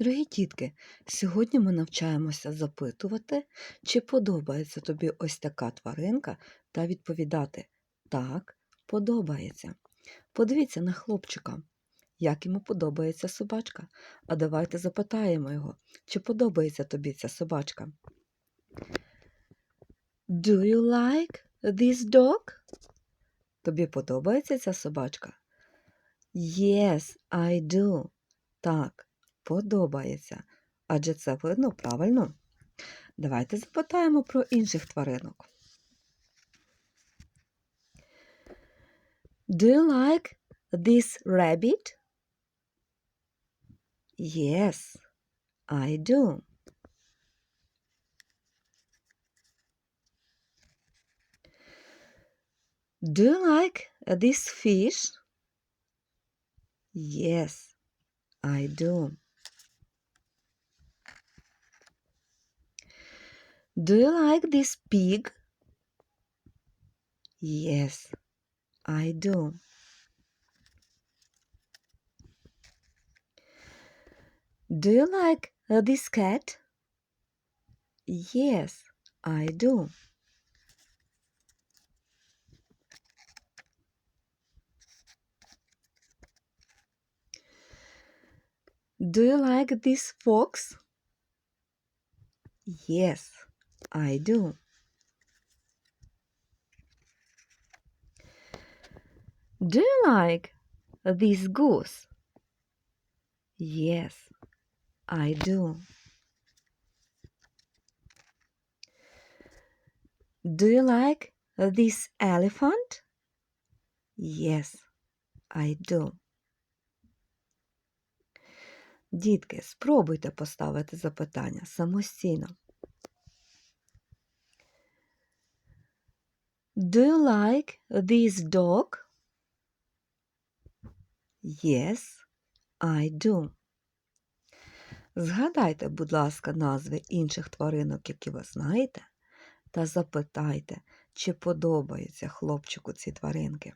Дорогі дітки, сьогодні ми навчаємося запитувати, чи подобається тобі ось така тваринка, та відповідати Так, подобається. Подивіться на хлопчика, як йому подобається собачка. А давайте запитаємо його, чи подобається тобі ця собачка. Do you like this dog? Тобі подобається ця собачка? Yes, I do. Так, подобається. Адже це видно правильно. Давайте запитаємо про інших тваринок. Do you like this rabbit? Yes, I do. Do you like this fish? Yes, I do. Do you like this pig? Yes, I do. Do you like this cat? Yes, I do. Do you like this fox? Yes, I do. Do you like this goose? Yes, I do. Do you like this elephant? Yes, I do. Дітки, спробуйте поставити запитання самостійно. Do you like this dog? Yes, I do. Згадайте, будь ласка, назви інших тваринок, які ви знаєте, та запитайте, чи подобаються хлопчику ці тваринки.